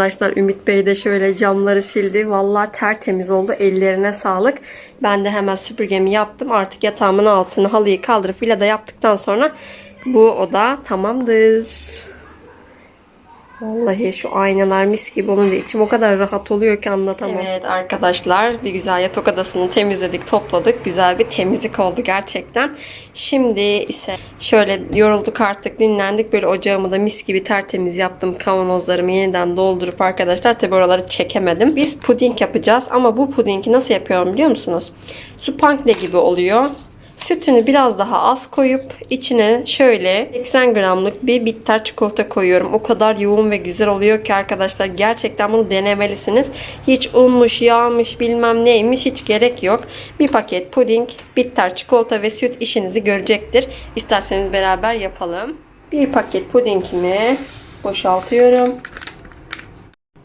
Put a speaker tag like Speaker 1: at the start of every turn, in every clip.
Speaker 1: arkadaşlar Ümit Bey de şöyle camları sildi. Vallahi tertemiz oldu. Ellerine sağlık. Ben de hemen süpürgemi yaptım. Artık yatağımın altını halıyı kaldırıp villa da yaptıktan sonra bu oda tamamdır. Vallahi şu aynalar mis gibi olunca içim o kadar rahat oluyor ki anlatamam. Evet arkadaşlar bir güzel yatak odasını temizledik topladık. Güzel bir temizlik oldu gerçekten. Şimdi ise şöyle yorulduk artık dinlendik. Böyle ocağımı da mis gibi tertemiz yaptım. Kavanozlarımı yeniden doldurup arkadaşlar tabi oraları çekemedim. Biz puding yapacağız ama bu pudingi nasıl yapıyorum biliyor musunuz? Su pankle gibi oluyor. Sütünü biraz daha az koyup içine şöyle 80 gramlık bir bitter çikolata koyuyorum. O kadar yoğun ve güzel oluyor ki arkadaşlar gerçekten bunu denemelisiniz. Hiç unmuş, yağmış, bilmem neymiş hiç gerek yok. Bir paket puding, bitter çikolata ve süt işinizi görecektir. İsterseniz beraber yapalım. Bir paket pudingimi boşaltıyorum.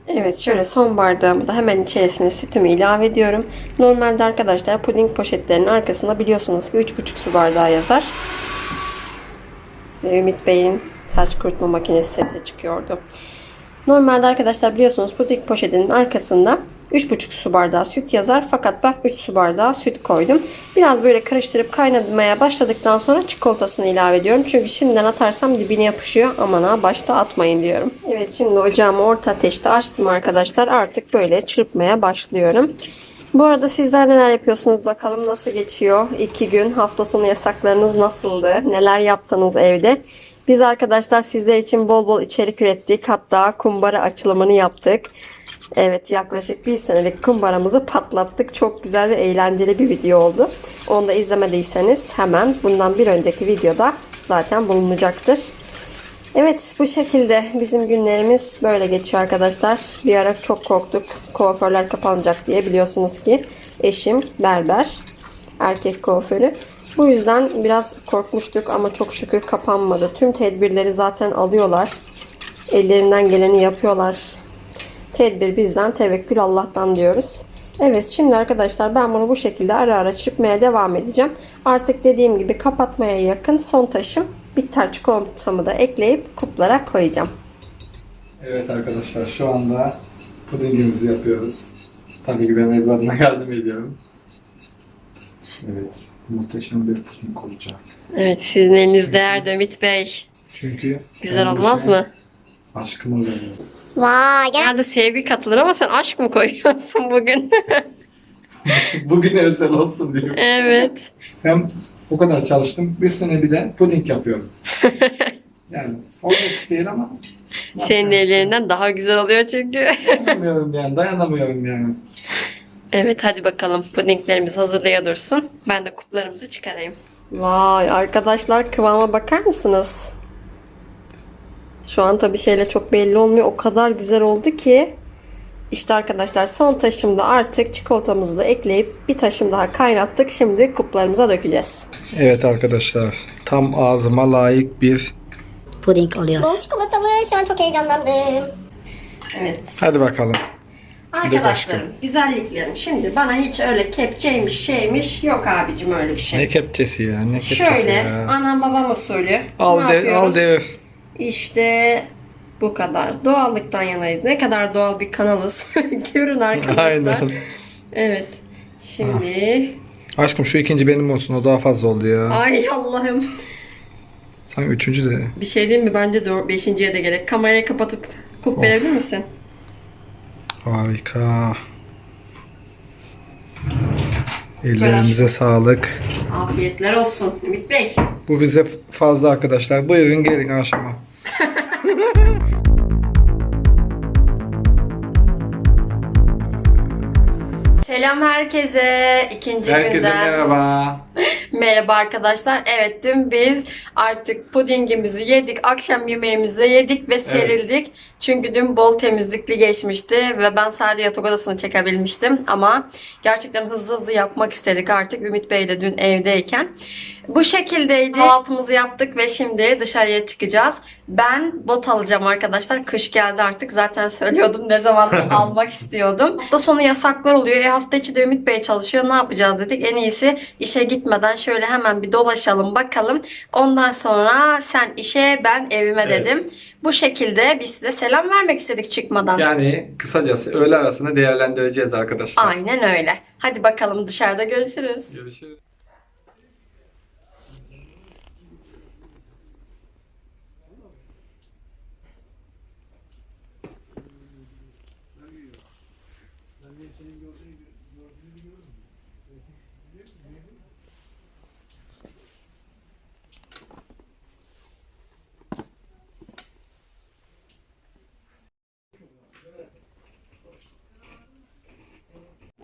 Speaker 1: Evet şöyle son bardağımı da hemen içerisine sütümü ilave ediyorum. Normalde arkadaşlar puding poşetlerinin arkasında biliyorsunuz ki 3,5 su bardağı yazar. Ve Ümit Bey'in saç kurutma makinesi sesi çıkıyordu. Normalde arkadaşlar biliyorsunuz puding poşetinin arkasında 3,5 su bardağı süt yazar. Fakat ben 3 su bardağı süt koydum. Biraz böyle karıştırıp kaynamaya başladıktan sonra çikolatasını ilave ediyorum. Çünkü şimdiden atarsam dibine yapışıyor. Aman ha başta atmayın diyorum. Evet şimdi ocağımı orta ateşte açtım arkadaşlar. Artık böyle çırpmaya başlıyorum. Bu arada sizler neler yapıyorsunuz bakalım nasıl geçiyor? İki gün hafta sonu yasaklarınız nasıldı? Neler yaptınız evde? Biz arkadaşlar sizler için bol bol içerik ürettik. Hatta kumbara açılımını yaptık. Evet yaklaşık bir senelik kumbaramızı patlattık. Çok güzel ve eğlenceli bir video oldu. Onu da izlemediyseniz hemen bundan bir önceki videoda zaten bulunacaktır. Evet bu şekilde bizim günlerimiz böyle geçiyor arkadaşlar. Bir ara çok korktuk. Kuaförler kapanacak diye biliyorsunuz ki eşim berber. Erkek kuaförü. Bu yüzden biraz korkmuştuk ama çok şükür kapanmadı. Tüm tedbirleri zaten alıyorlar. Ellerinden geleni yapıyorlar. Tedbir bizden, tevekkül Allah'tan diyoruz. Evet şimdi arkadaşlar ben bunu bu şekilde ara ara çırpmaya devam edeceğim. Artık dediğim gibi kapatmaya yakın son taşım bitter çikolatamı da ekleyip kuplara koyacağım.
Speaker 2: Evet arkadaşlar şu anda pudingimizi yapıyoruz. Tabii ki ben evladına yardım ediyorum. Evet muhteşem bir puding olacak.
Speaker 1: Evet sizin elinizde Erdo Ümit Bey.
Speaker 2: Çünkü
Speaker 1: Güzel olmaz
Speaker 2: işe
Speaker 1: mı?
Speaker 2: Aşkımı veriyorum.
Speaker 3: Vay gel.
Speaker 1: Nerede sevgi katılır ama sen aşk mı koyuyorsun bugün?
Speaker 2: Bugün özel olsun diyorum.
Speaker 1: evet.
Speaker 2: Hem bu kadar çalıştım. Üstüne bir de puding yapıyorum. Yani olmak değil ama
Speaker 1: Senin ellerinden daha güzel oluyor çünkü.
Speaker 2: Dayanamıyorum yani dayanamıyorum yani.
Speaker 1: Evet hadi bakalım pudinglerimiz hazırlaya dursun. Ben de kuplarımızı çıkarayım. Vay arkadaşlar kıvama bakar mısınız? Şu an tabii şeyle çok belli olmuyor. O kadar güzel oldu ki. İşte arkadaşlar son taşımda artık çikolatamızı da ekleyip bir taşım daha kaynattık. Şimdi kuplarımıza dökeceğiz.
Speaker 2: Evet arkadaşlar tam ağzıma layık bir
Speaker 3: Puding oluyor. Bol çikolatalı. Şu an çok heyecanlandım.
Speaker 1: Evet.
Speaker 2: hadi bakalım.
Speaker 1: Arkadaşlarım, güzelliklerim. Şimdi bana hiç öyle kepçeymiş şeymiş yok abicim öyle bir şey.
Speaker 2: Ne kepçesi ya ne kepçesi
Speaker 1: Şöyle
Speaker 2: ya.
Speaker 1: anam babam usulü.
Speaker 2: Al de,
Speaker 1: yapıyoruz?
Speaker 2: al devir.
Speaker 1: İşte bu kadar. Doğallıktan yanayız. Ne kadar doğal bir kanalız. Görün arkadaşlar.
Speaker 2: Aynen.
Speaker 1: Evet. Şimdi
Speaker 2: Aşkım şu ikinci benim olsun o daha fazla oldu ya.
Speaker 1: ay Allah'ım.
Speaker 2: Sanki üçüncü de.
Speaker 1: Bir şey diyeyim mi? Bence doğru. Beşinciye de gerek. Kamerayı kapatıp kup verebilir misin?
Speaker 2: Harika. Ellerimize sağlık.
Speaker 1: Afiyetler olsun Ümit Bey.
Speaker 2: Bu bize fazla arkadaşlar. Buyurun gelin akşama.
Speaker 1: Selam herkese. İkinci
Speaker 2: Herkese
Speaker 1: günden.
Speaker 2: merhaba.
Speaker 1: Merhaba arkadaşlar. Evet dün biz artık pudingimizi yedik. Akşam yemeğimizi de yedik ve serildik. Çünkü dün bol temizlikli geçmişti ve ben sadece yatak odasını çekebilmiştim. Ama gerçekten hızlı hızlı yapmak istedik artık. Ümit Bey de dün evdeyken. Bu şekildeydi. Kahvaltımızı yaptık ve şimdi dışarıya çıkacağız. Ben bot alacağım arkadaşlar. Kış geldi artık. Zaten söylüyordum ne zaman almak istiyordum. Hafta sonu yasaklar oluyor. E hafta içi de Ümit Bey çalışıyor. Ne yapacağız dedik. En iyisi işe git gitmeden şöyle hemen bir dolaşalım bakalım. Ondan sonra sen işe ben evime
Speaker 2: Evet.
Speaker 1: dedim. Bu şekilde biz size selam vermek istedik çıkmadan.
Speaker 2: Yani kısacası öğle arasını değerlendireceğiz arkadaşlar.
Speaker 1: Aynen öyle. Hadi bakalım dışarıda görüşürüz.
Speaker 2: Görüşürüz.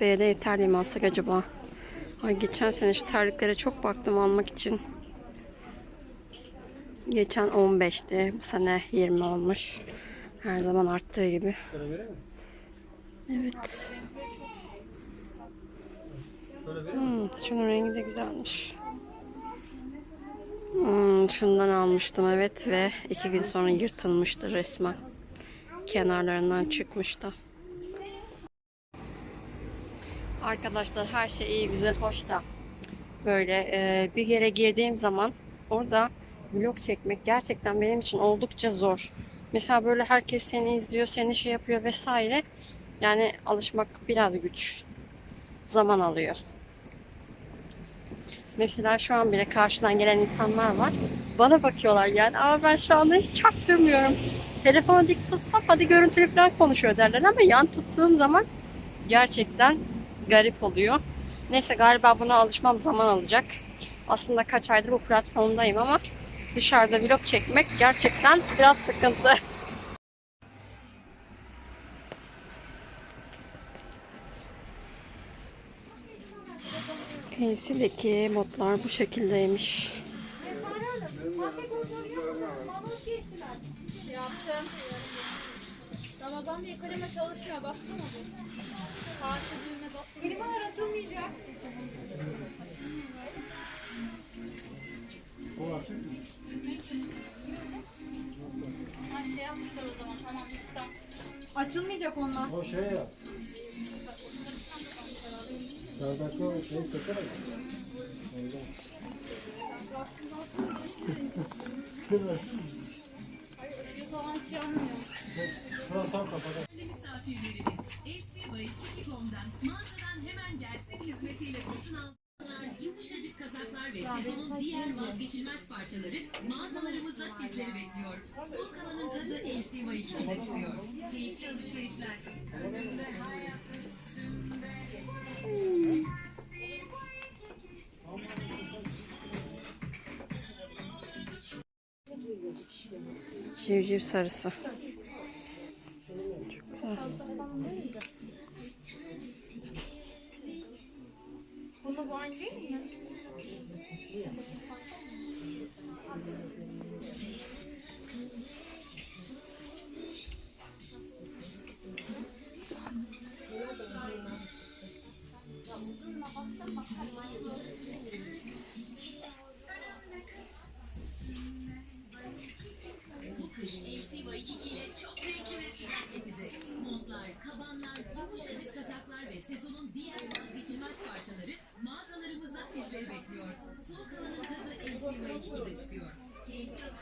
Speaker 1: B'de ev terliği mi alsak acaba? Ay geçen sene şu terliklere çok baktım almak için. Geçen 15'ti. Bu sene 20 olmuş. Her zaman arttığı gibi. Evet. Hmm, şunun rengi de güzelmiş. Hmm, şundan almıştım evet ve iki gün sonra yırtılmıştı resmen. Kenarlarından çıkmıştı. Arkadaşlar her şey iyi güzel hoş da böyle e, bir yere girdiğim zaman orada vlog çekmek gerçekten benim için oldukça zor. Mesela böyle herkes seni izliyor, seni şey yapıyor vesaire. Yani alışmak biraz güç. Zaman alıyor. Mesela şu an bile karşıdan gelen insanlar var. Bana bakıyorlar yani ama ben şu anda hiç çaktırmıyorum. Telefonu dik tutsam hadi görüntülü falan konuşuyor derler ama yan tuttuğum zaman gerçekten garip oluyor. Neyse galiba buna alışmam zaman alacak. Aslında kaç aydır bu platformdayım ama dışarıda vlog çekmek gerçekten biraz sıkıntı. Pensildeki botlar bu şekildeymiş.
Speaker 4: Ramazan bir kaleme çalışmıyor. Baksana bu. Karşı düğme basın. Klimalar atılmayacak. Ha şey yapmışlar o zaman. Tamam üstten. Açılmayacak onlar.
Speaker 5: O şey yap. Sağdaki o şey sökene.
Speaker 4: Bir zaman hiç
Speaker 6: Değerli misafirlerimiz, FC Bayı Kiki.com'dan mağazadan hemen gelsin hizmetiyle satın alanlar, yumuşacık kazaklar ve sezonun diğer vazgeçilmez parçaları mağazalarımızda sizleri bekliyor. Soğuk havanın tadı FC Bayı Kiki'de çıkıyor. Keyifli alışverişler. Önümde hayat üstümde.
Speaker 1: Civciv sarısı.
Speaker 4: Bunu bu aynı değil mi?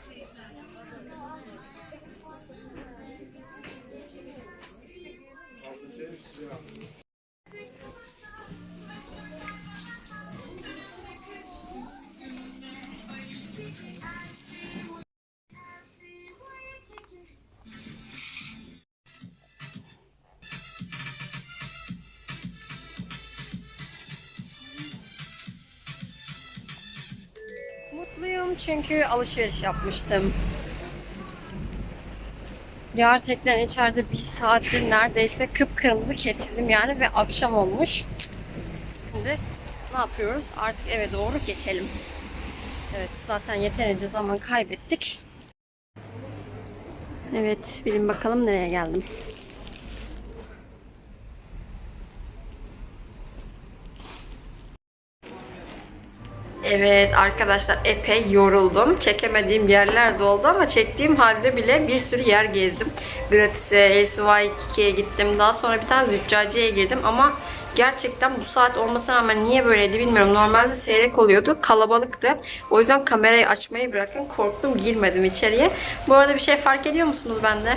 Speaker 6: Keyifli alışverişler.
Speaker 1: Mutluyum çünkü alışveriş yapmıştım. Gerçekten içeride bir saattir neredeyse kıpkırmızı kesildim yani ve akşam olmuş. Şimdi ne yapıyoruz? Artık eve doğru geçelim. Evet zaten yeterince zaman kaybettik. Evet bilin bakalım nereye geldim. Evet arkadaşlar epey yoruldum. Çekemediğim yerler de oldu ama çektiğim halde bile bir sürü yer gezdim. Gratis'e, SY2'ye gittim. Daha sonra bir tane züccaciye girdim ama Gerçekten bu saat olmasına rağmen niye böyleydi bilmiyorum. Normalde seyrek oluyordu. Kalabalıktı. O yüzden kamerayı açmayı bırakın. Korktum girmedim içeriye. Bu arada bir şey fark ediyor musunuz bende?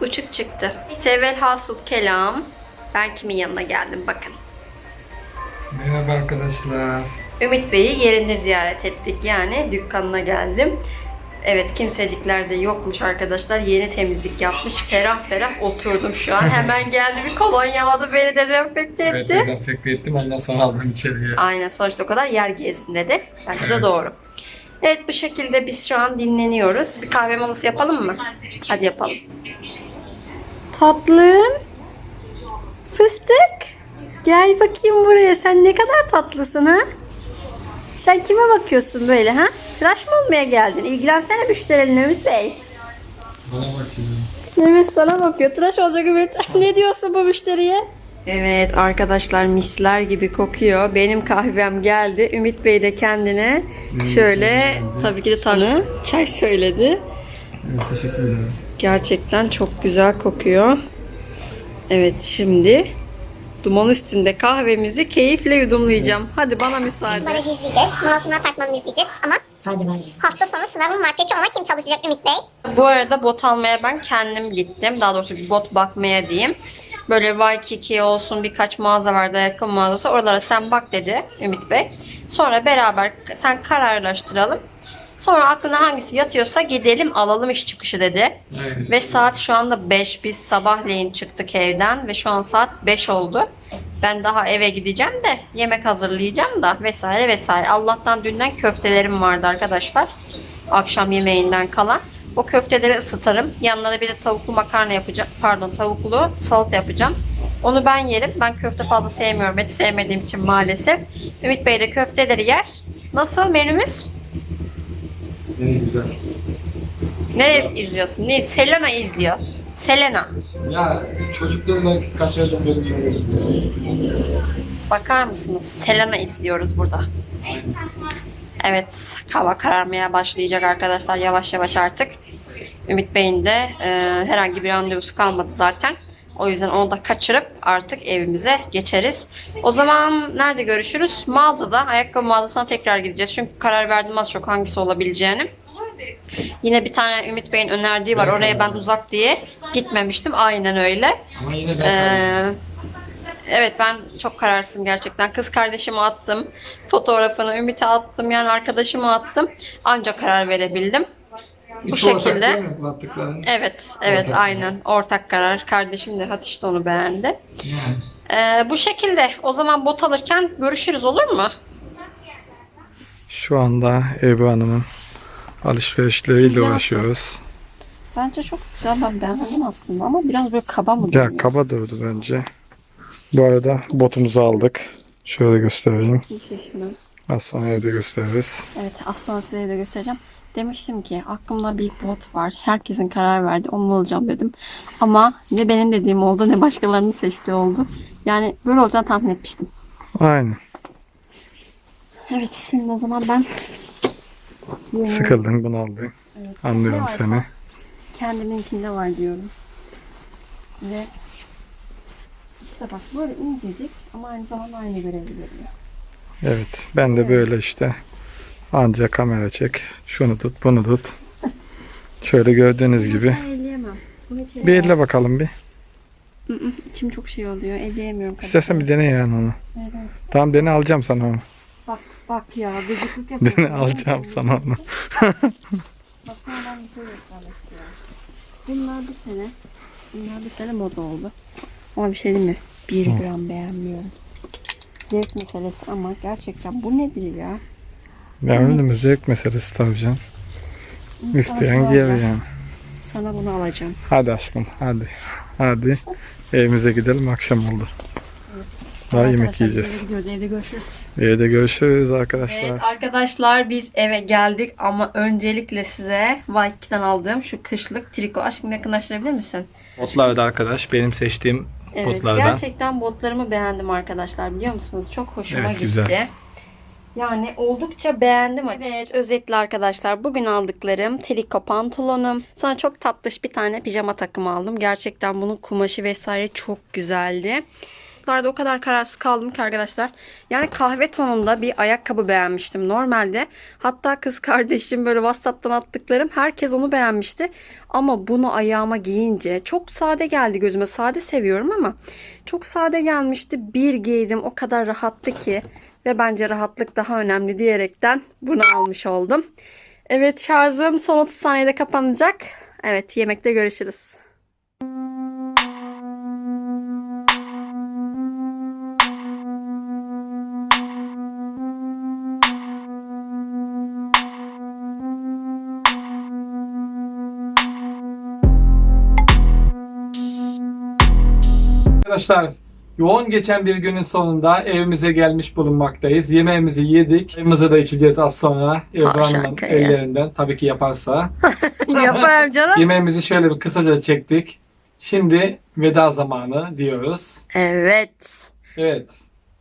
Speaker 1: Uçuk çıktı. Neyse velhasıl kelam. Ben kimin yanına geldim bakın.
Speaker 2: Merhaba arkadaşlar.
Speaker 1: Ümit Bey'i yerinde ziyaret ettik. Yani dükkanına geldim. Evet kimsecikler de yokmuş arkadaşlar. Yeni temizlik yapmış. Ferah ferah oturdum şu an. Hemen geldi bir kolonyaladı beni dezenfekte
Speaker 2: Evet
Speaker 1: etti.
Speaker 2: dezenfekte ettim ondan sonra aldım içeriye.
Speaker 1: Aynen sonuçta o kadar yer gezdin dedi. Bence de doğru. Evet bu şekilde biz şu an dinleniyoruz. Bir kahve molası yapalım mı? Hadi yapalım. Tatlım. Fıstık. Gel bakayım buraya. Sen ne kadar tatlısın ha? Sen kime bakıyorsun böyle ha? Tıraş mı olmaya geldin? İlgilensene müşterilerine Ümit Bey.
Speaker 2: Bana bakayım.
Speaker 1: Mehmet sana bakıyor. Tıraş olacak Ümit. ne diyorsun bu müşteriye? Evet arkadaşlar misler gibi kokuyor. Benim kahvem geldi. Ümit Bey de kendine şöyle tabii ki de tanı çay söyledi.
Speaker 2: Evet teşekkür ederim.
Speaker 1: Gerçekten çok güzel kokuyor. Evet şimdi duman üstünde kahvemizi keyifle yudumlayacağım. Hadi bana müsaade.
Speaker 3: Baraj izleyeceğiz. Masum apartmanını izleyeceğiz ama
Speaker 7: Sadece barış.
Speaker 3: hafta sonu sınavım var. Peki ona kim çalışacak Ümit Bey?
Speaker 1: Bu arada bot almaya ben kendim gittim. Daha doğrusu bot bakmaya diyeyim. Böyle Waikiki olsun birkaç mağaza vardı ayakkabı mağazası. Oralara sen bak dedi Ümit Bey. Sonra beraber sen kararlaştıralım. Sonra aklına hangisi yatıyorsa gidelim alalım iş çıkışı dedi.
Speaker 2: Aynen.
Speaker 1: Ve saat şu anda 5. Biz sabahleyin çıktık evden ve şu an saat 5 oldu. Ben daha eve gideceğim de yemek hazırlayacağım da vesaire vesaire. Allah'tan dünden köftelerim vardı arkadaşlar. Akşam yemeğinden kalan. O köfteleri ısıtırım. Yanına da bir de tavuklu makarna yapacağım. Pardon tavuklu salata yapacağım. Onu ben yerim. Ben köfte fazla sevmiyorum. Et sevmediğim için maalesef. Ümit Bey de köfteleri yer. Nasıl menümüz?
Speaker 2: En güzel.
Speaker 1: Ne izliyorsun? Ne? Selena izliyor. Selena.
Speaker 2: Ya çocuklarla kaçırdım benim
Speaker 1: Bakar mısınız? Selena izliyoruz burada. Evet, hava kararmaya başlayacak arkadaşlar yavaş yavaş artık. Ümit Bey'in de e, herhangi bir randevusu kalmadı zaten. O yüzden onu da kaçırıp artık evimize geçeriz. O zaman nerede görüşürüz? Mağazada, ayakkabı mağazasına tekrar gideceğiz. Çünkü karar verdim az çok hangisi olabileceğini. Yine bir tane Ümit Bey'in önerdiği var. Oraya ben uzak diye gitmemiştim. Aynen öyle.
Speaker 2: Ama yine ben
Speaker 1: Ee, evet ben çok kararsızım gerçekten. Kız kardeşime attım. Fotoğrafını Ümit'e attım. Yani arkadaşıma attım. Ancak karar verebildim. Bu
Speaker 2: ortak
Speaker 1: şekilde.
Speaker 2: değil mi kulaklıkların?
Speaker 1: Evet, evet
Speaker 2: Ortak
Speaker 1: aynen. Ortak karar. Kardeşim de Hatice de onu beğendi.
Speaker 2: Yani.
Speaker 1: Ee, bu şekilde. O zaman bot alırken görüşürüz olur mu?
Speaker 2: Şu anda Ebru Hanım'ın alışverişleriyle uğraşıyoruz.
Speaker 1: Bence çok güzel. Ben beğendim aslında ama biraz böyle kaba mı
Speaker 2: Ya kaba durdu bence. Bu arada botumuzu aldık. Şöyle göstereyim. Az sonra evde gösteririz.
Speaker 1: Evet az sonra size de göstereceğim. Demiştim ki aklımda bir bot var. Herkesin karar verdi. Onu alacağım dedim. Ama ne benim dediğim oldu ne başkalarının seçtiği oldu. Yani böyle olacağını tahmin etmiştim.
Speaker 2: Aynen.
Speaker 1: Evet şimdi o zaman ben
Speaker 2: Sıkıldın bunu aldın. Anlıyorum
Speaker 1: varsa.
Speaker 2: seni.
Speaker 1: kendiminkinde var diyorum. Ve işte bak böyle incecik ama aynı zamanda aynı görevi görüyor.
Speaker 2: Evet. Ben de böyle işte anca kamera çek. Şunu tut, bunu tut. Şöyle gördüğünüz gibi.
Speaker 1: Elleyemem.
Speaker 2: Bir elle bakalım bir.
Speaker 1: İçim çok şey oluyor. Elleyemiyorum.
Speaker 2: İstersen bir dene yani onu. Tamam dene alacağım sana onu.
Speaker 1: Bak bak ya gıcıklık yapıyorum.
Speaker 2: Dene alacağım sana onu.
Speaker 1: Bak sana ben bir şey göstermek istiyorum. Bunlar bu sene, bunlar bu sene moda oldu. Ama bir şey değil mi? Bir gram beğenmiyorum. Zevk meselesi ama gerçekten bu nedir ya?
Speaker 2: Ya öyle mi? Zevk meselesi tabii canım. İsteyen giyer yani.
Speaker 1: Sana bunu alacağım.
Speaker 2: Hadi aşkım hadi. Hadi. Evimize gidelim akşam oldu. Daha yemek
Speaker 1: Arkadaşlar biz eve
Speaker 2: yiyeceğiz.
Speaker 1: gidiyoruz. Evde görüşürüz.
Speaker 2: Evde görüşürüz arkadaşlar.
Speaker 1: Evet arkadaşlar biz eve geldik ama öncelikle size Waikiki'den aldığım şu kışlık triko. Aşkım yakınlaştırabilir misin?
Speaker 2: Botlarda arkadaş benim seçtiğim
Speaker 1: Evet,
Speaker 2: botlardan.
Speaker 1: gerçekten botlarımı beğendim arkadaşlar biliyor musunuz? Çok hoşuma
Speaker 2: Evet,
Speaker 1: gitti.
Speaker 2: güzel.
Speaker 1: Yani oldukça beğendim açıkçası. Evet özetle arkadaşlar bugün aldıklarım triko pantolonum. Sonra çok tatlış bir tane pijama takımı aldım. Gerçekten bunun kumaşı vesaire çok güzeldi. Ayakkabılarda o kadar kararsız kaldım ki arkadaşlar. Yani kahve tonunda bir ayakkabı beğenmiştim normalde. Hatta kız kardeşim böyle WhatsApp'tan attıklarım herkes onu beğenmişti. Ama bunu ayağıma giyince çok sade geldi gözüme. Sade seviyorum ama çok sade gelmişti. Bir giydim o kadar rahattı ki ve bence rahatlık daha önemli diyerekten bunu almış oldum. Evet şarjım son 30 saniyede kapanacak. Evet yemekte görüşürüz.
Speaker 2: Arkadaşlar yoğun geçen bir günün sonunda evimize gelmiş bulunmaktayız. Yemeğimizi yedik. Çayımızı da içeceğiz az sonra. İbrahim'in ellerinden tabii ki yaparsa.
Speaker 1: Yaparım canım.
Speaker 2: Yemeğimizi şöyle bir kısaca çektik. Şimdi veda zamanı diyoruz.
Speaker 1: Evet.
Speaker 2: Evet.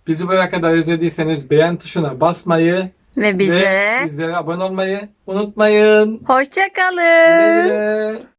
Speaker 2: Bizi buraya kadar izlediyseniz beğen tuşuna basmayı
Speaker 1: Ve bizlere
Speaker 2: ve bizlere abone olmayı unutmayın.
Speaker 1: hoşça kalın.
Speaker 2: Güle güle.